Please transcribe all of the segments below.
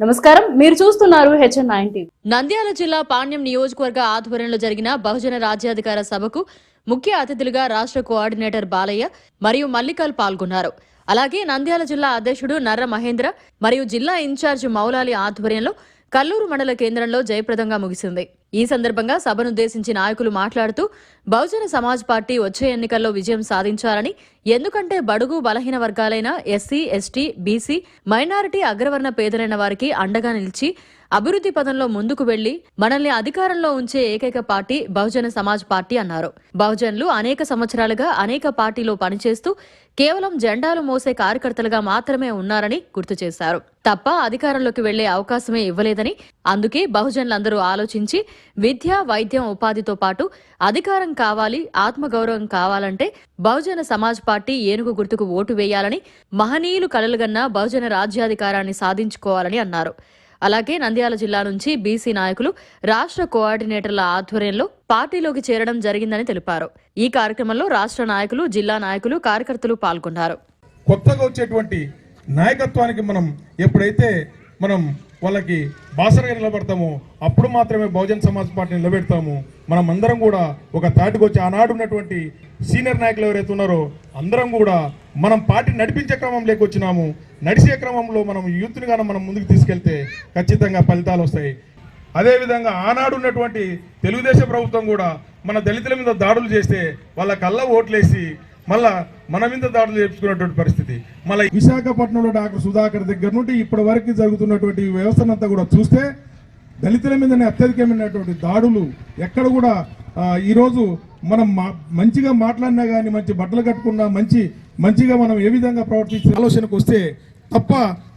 నమస్కారం. మీరు చూస్తున్నారు హెచ్ఎన్ నంద్యాల జిల్లా పాణ్యం నియోజకవర్గ ఆధ్వర్యంలో జరిగిన బహుజన రాజ్యాధికార సభకు ముఖ్య అతిథులుగా రాష్ట్ర కోఆర్డినేటర్ బాలయ్య మరియు మల్లికల్ పాల్గొన్నారు. అలాగే నంద్యాల జిల్లా అధ్యక్షుడు నర్ర మహేంద్ర మరియు జిల్లా ఇన్ఛార్జ్ మౌలాలి ఆధ్వర్యంలో కల్లూరు మండల కేంద్రంలో జయప్రదంగా ముగిసింది. ఈ సందర్భంగా సభనుద్దేశించి నాయకులు మాట్లాడుతూ బహుజన సమాజ్ పార్టీ వచ్చే ఎన్నికల్లో విజయం సాధించాలని ఎందుకంటే బడుగు బలహీన వర్గాలైన ఎస్సీ ఎస్టీ బీసీ మైనారిటీ అగ్రవర్ణ పేదలైన వారికి అండగా నిలిచి అభివృద్ధి పదంలో ముందుకు వెళ్ళి మనల్ని అధికారంలో ఉంచే ఏకైక పార్టీ బహుజన సమాజ్ పార్టీ అన్నారు. బహుజనులు అనేక సంవత్సరాలుగా అనేక పార్టీలో పనిచేస్తూ కేవలం జెండాలు మోసే కార్యకర్తలుగా మాత్రమే ఉన్నారని గుర్తు చేశారు. తప్ప అధికారంలోకి వెళ్ళే అవకాశమే ఇవ్వలేదని అందుకే బహుజనులందరూ ఆలోచించి విద్య వైద్యం ఉపాధితో పాటు అధికారం కావాలి ఆత్మగౌరవం కావాలంటే బహుజన సమాజ్ పార్టీ ఏనుగు గుర్తుకు ఓటు వేయాలని మహనీయులు కలలుగన్న బహుజన రాజ్యాధికారాన్ని సాధించుకోవాలని అన్నారు. అలాగే నంద్యాల జిల్లా నుంచి బీసీ నాయకులు రాష్ట్ర కోఆర్డినేటర్ల ఆధ్వర్యంలో పార్టీలోకి చేరడం జరిగిందని తెలిపారు. ఈ కార్యక్రమంలో రాష్ట్ర నాయకులు జిల్లా నాయకులు కార్యకర్తలు పాల్గొన్నారు. కొత్తగా వచ్చేటువంటి నాయకత్వానికి మనం ఎప్పుడైతే మనం వాళ్ళకి బాసరగా నిలబడతాము అప్పుడు మాత్రమే బహుజన్ సమాజ్ పార్టీ నిలబెడతాము. మనం అందరం కూడా ఒక తాటికి వచ్చి ఆనాడు ఉన్నటువంటి సీనియర్ నాయకులు ఎవరైతే ఉన్నారో అందరం కూడా మనం పార్టీ నడిపించే క్రమంలోకి వచ్చినాము. నడిచే క్రమంలో మనం యూత్ని కానీ మనం ముందుకు తీసుకెళ్తే ఖచ్చితంగా ఫలితాలు వస్తాయి. అదేవిధంగా ఆనాడు ఉన్నటువంటి తెలుగుదేశం ప్రభుత్వం కూడా మన దళితుల మీద దాడులు చేస్తే వాళ్ళ కళ్ళ ఓట్లేసి మళ్ళా మన మీద దాడులు చేర్చుకున్నటువంటి పరిస్థితి. మళ్ళీ విశాఖపట్నంలో డాక్టర్ సుధాకర్ దగ్గర నుండి ఇప్పటి వరకు జరుగుతున్నటువంటి వ్యవస్థనంతా కూడా చూస్తే దళితుల మీదనే అత్యధికమైనటువంటి దాడులు ఎక్కడ కూడా ఈరోజు మనం మా- మంచిగా మాట్లాడినా కానీ మంచి బట్టలు కట్టుకున్నా మంచి మంచిగా మనం ఏ విధంగా ప్రవర్తించే ఆలోచనకు వస్తే తప్ప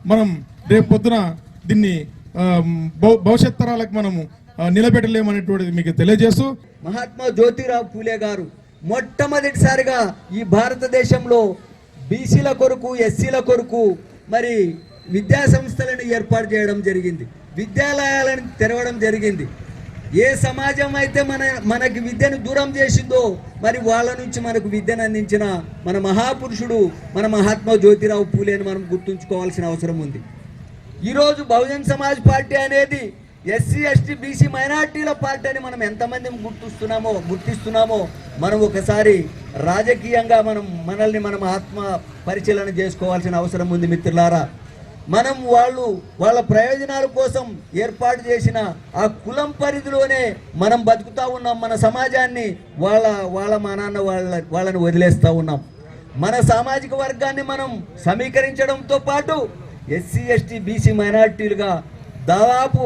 మనం రేపు పొద్దున దీన్ని భవిష్యత్ తరాలకు మనము నిలబెట్టలేమనేటువంటిది మీకు తెలియజేస్తూ మహాత్మా జ్యోతిరావు పూలే గారు మొట్టమొదటిసారిగా ఈ భారతదేశంలో బీసీల కొరకు ఎస్సీల కొరకు మరి విద్యా సంస్థలను ఏర్పాటు చేయడం జరిగింది. విద్యాలయాలను తెరవడం జరిగింది. ఏ సమాజం అయితే మన మనకి విద్యను దూరం చేసిందో మరి వాళ్ళ నుంచి మనకు విద్యను అందించిన మన మహాపురుషుడు మన మహాత్మా జ్యోతిరావు పూలేని మనం గుర్తుంచుకోవాల్సిన అవసరం ఉంది. ఈరోజు బహుజన్ సమాజ్ పార్టీ అనేది ఎస్సీ ఎస్టీ బీసీ మైనార్టీల పార్టీ అని మనం ఎంతమంది గుర్తిస్తున్నామో గుర్తిస్తున్నామో మనం ఒకసారి రాజకీయంగా మనం మనల్ని మనం ఆత్మ పరిశీలన చేసుకోవాల్సిన అవసరం ఉంది మిత్రులారా. మనం వాళ్ళు వాళ్ళ ప్రయోజనాల కోసం ఏర్పాటు చేసిన ఆ కులం పరిధిలోనే మనం బతుకుతా ఉన్నాం మన సమాజాన్ని వాళ్ళ వాళ్ళ మా నాన్న వాళ్ళ వాళ్ళని వదిలేస్తూ ఉన్నాం. మన సామాజిక వర్గాన్ని మనం సమీకరించడంతో పాటు ఎస్సీ ఎస్టీ బీసీ మైనార్టీలుగా దాదాపు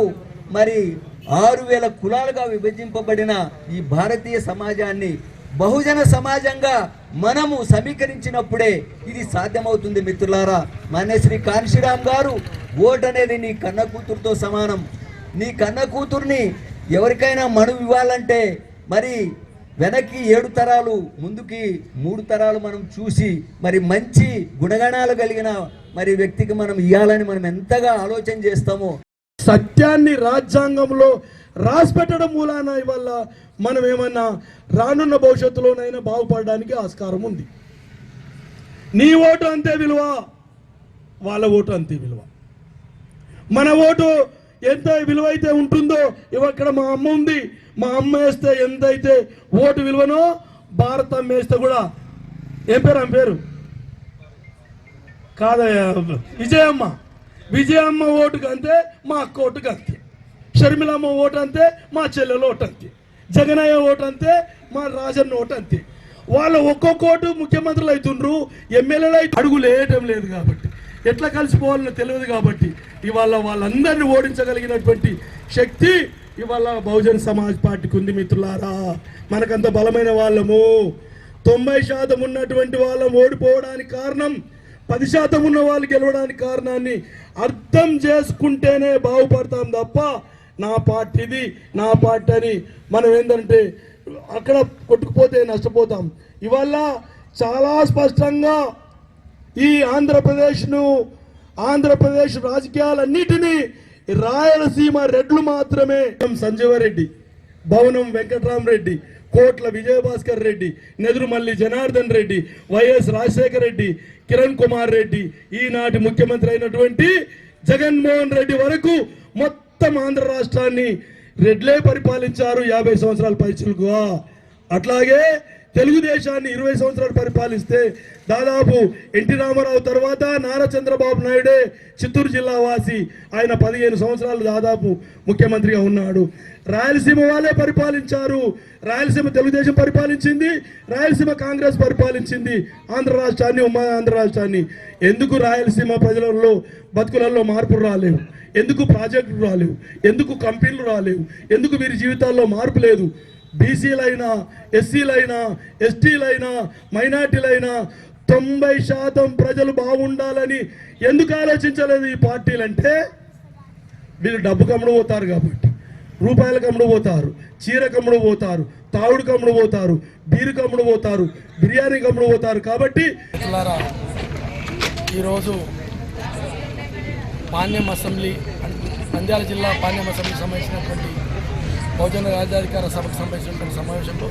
మరి ఆరు వేల కులాలుగా విభజింపబడిన ఈ భారతీయ సమాజాన్ని బహుజన సమాజంగా మనము సమీకరించినప్పుడే ఇది సాధ్యమవుతుంది మిత్రులారా. మాన్య శ్రీ కాన్శీరామ్ గారు ఓట్ అనేది నీ కన్న కూతురుతో సమానం. నీ కన్న కూతుర్ని ఎవరికైనా మనువు ఇవ్వాలంటే మరి వెనక్కి ఏడు తరాలు ముందుకి మూడు తరాలు మనం చూసి మరి మంచి గుణగణాలు కలిగిన మరి వ్యక్తికి మనం ఇవ్వాలని మనం ఎంతగా ఆలోచన చేస్తామో సత్యాన్ని రాజ్యాంగంలో రాసి పెట్టడం మూలాన ఇవల్ల మనం ఏమన్నా రానున్న భవిష్యత్తులోనైనా బాగుపడడానికి ఆస్కారం ఉంది. నీ ఓటు అంతే విలువ వాళ్ళ ఓటు అంతే విలువ. మన ఓటు ఎంత విలువ అయితే ఉంటుందో ఇవక్కడ ఇక్కడ మా అమ్మ ఉంది. మా అమ్మ వేస్తే ఎంతైతే ఓటు విలువనో భారతం వేస్తే కూడా ఏం పేరు ఆమె పేరు? కాదయ్యా విజయమ్మ. విజయమ్మ ఓటుకు అంతే మా అక్క ఓటుకు అంతే షర్మిలమ్మ ఓటు అంతే మా చెల్లెల ఓటు అంతే జగనయ్య ఓటు అంతే మా రాజన్న ఓటు అంతే వాళ్ళు ఒక్కొక్క ఓటు ముఖ్యమంత్రులు అవుతుండ్రు ఎమ్మెల్యేలు అయితే అడుగులు వేయటం లేదు కాబట్టి. ఎట్లా కలిసిపోవాలని తెలియదు కాబట్టి ఇవాళ వాళ్ళందరినీ ఓడించగలిగినటువంటి శక్తి ఇవాళ బహుజన్ సమాజ్ పార్టీకి ఉంది మిత్రులారా. మనకంత బలమైన వాళ్ళము. తొంభై శాతం ఉన్నటువంటి వాళ్ళం ఓడిపోవడానికి కారణం పది శాతం ఉన్న వాళ్ళు గెలవడానికి కారణాన్ని అర్థం చేసుకుంటేనే బాగుపడతాం తప్ప నా పార్టీది నా పార్టీ అని మనం ఏంటంటే అక్కడ కొట్టుకుపోతే నష్టపోతాం. ఇవల్ల చాలా స్పష్టంగా ఈ ఆంధ్రప్రదేశ్ను ఆంధ్రప్రదేశ్ రాజకీయాలన్నిటినీ రాయలసీమ రెడ్లు మాత్రమే. సంజీవరెడ్డి భవనం వెంకట్రామరెడ్డి కోట్ల విజయభాస్కర్ రెడ్డి నెదురుమల్లి జనార్దన్ రెడ్డి వైఎస్ రాజశేఖర రెడ్డి కిరణ్ కుమార్ రెడ్డి ఈనాటి ముఖ్యమంత్రి అయినటువంటి జగన్మోహన్ రెడ్డి వరకు మొత్తం ఆంధ్ర రాష్ట్రాన్ని రెడ్లే పరిపాలించారు యాభై సంవత్సరాల పైచులుగా అట్లాగే తెలుగుదేశాన్ని ఇరవై సంవత్సరాలు పరిపాలిస్తే దాదాపు ఎన్టీ రామారావు తర్వాత నారా చంద్రబాబు నాయుడే చిత్తూరు జిల్లా వాసి. ఆయన పదిహేను సంవత్సరాలు దాదాపు ముఖ్యమంత్రిగా ఉన్నాడు. రాయలసీమ వాళ్ళే పరిపాలించారు. రాయలసీమ తెలుగుదేశం పరిపాలించింది. రాయలసీమ కాంగ్రెస్ పరిపాలించింది. ఆంధ్ర రాష్ట్రాన్ని ఉమ్మడి ఆంధ్ర రాష్ట్రాన్ని. ఎందుకు రాయలసీమ ప్రజలలో బతుకులలో మార్పులు రాలేవు? ఎందుకు ప్రాజెక్టులు రాలేవు? ఎందుకు కంపెనీలు రాలేవు? ఎందుకు వీరి జీవితాల్లో మార్పు లేదు? బీసీలైనా ఎస్సీలైనా ఎస్టీలైనా మైనార్టీలైనా తొంభై శాతం ప్రజలు బాగుండాలని ఎందుకు ఆలోచించలేదు ఈ పార్టీలు అంటే వీళ్ళు డబ్బు కమ్ముడు పోతారు కాబట్టి. రూపాయల కమ్ముడు పోతారు చీర కమ్ముడు పోతారు తావుడు కమ్ముడు పోతారు బీరు కమ్ముడు పోతారు బిర్యానీ కమ్ముడు పోతారు కాబట్టి ఈరోజు పాణ్యం అసెంబ్లీ నంద్యాల జిల్లా పాణ్యం అసెంబ్లీ సంబంధించినటువంటి బహుజన రాజ్యాధికార సభకు సంబంధించినటువంటి సమావేశంలో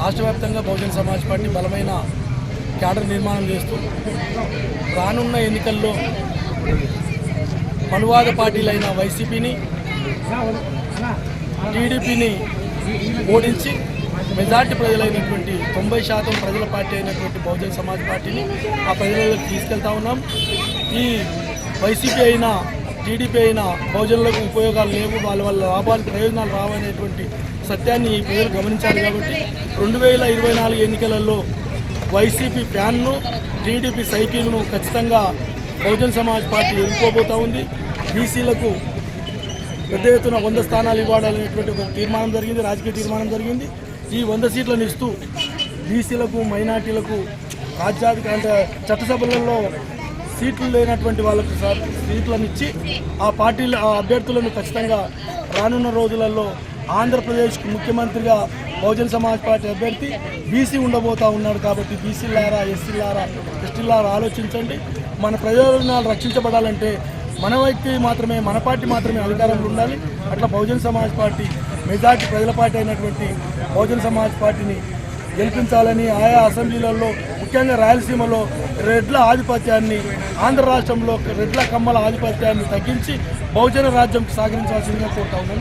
రాష్ట్ర వ్యాప్తంగా బహుజన సమాజ్ పార్టీ బలమైన క్యాడర్ నిర్మాణం చేస్తూ రానున్న ఎన్నికల్లో మనువాద పార్టీలైన వైసీపీని టీడీపీని ఓడించి మెజార్టీ ప్రజలైనటువంటి తొంభై శాతం ప్రజల పార్టీ అయినటువంటి బహుజన సమాజ్ పార్టీని ఆ ప్రజలకు తీసుకెళ్తా ఉన్నాం. ఈ వైసీపీ అయినా టీడీపీ అయినా బహుజనులకు ఉపయోగాలు లేవు వాళ్ళ వాళ్ళ లాభాలు ప్రయోజనాలు రావనేటువంటి సత్యాన్ని ఈ ప్రజలు గమనించాలి కాబట్టి రెండు వేల ఇరవై నాలుగు ఎన్నికలలో వైసీపీ ఫ్యాన్ను టీడీపీ సైకిల్ను ఖచ్చితంగా బహుజన్ సమాజ్ పార్టీ ఎదుర్కోబోతూ ఉంది. బీసీలకు పెద్ద ఎత్తున వంద స్థానాలు ఇవ్వాలనేటువంటి ఒక తీర్మానం జరిగింది రాజకీయ తీర్మానం జరిగింది. ఈ వంద సీట్లను ఇస్తూ బీసీలకు మైనార్టీలకు రాజ్యాధిక అంటే చట్టసభలలో సీట్లు లేనటువంటి వాళ్ళకు సార్ సీట్లను ఇచ్చి ఆ పార్టీల ఆ అభ్యర్థులను ఖచ్చితంగా రానున్న రోజులలో ఆంధ్రప్రదేశ్కు ముఖ్యమంత్రిగా బహుజన సమాజ్ పార్టీ అభ్యర్థి బీసీ ఉండబోతా ఉన్నాడు కాబట్టి బీసీలారా ఎస్సీలారా ఎస్టీలారా ఆలోచించండి. మన ప్రయోజనాలు రక్షించబడాలంటే మన వ్యక్తి మాత్రమే మన పార్టీ మాత్రమే అధికారంలో ఉండాలి. అట్లా బహుజన సమాజ్ పార్టీ మెజార్టీ ప్రజల పార్టీ అయినటువంటి బహుజన సమాజ్ పార్టీని గెలిపించాలని ఆయా అసెంబ్లీలలో ముఖ్యంగా రాయలసీమలో రెడ్ల ఆధిపత్యాన్ని ఆంధ్ర రాష్ట్రంలో రెడ్ల కమ్మల ఆధిపత్యాన్ని తగ్గించి బహుజన రాజ్యం సాగించాల్సిందిగా కోరుతా ఉన్నాను.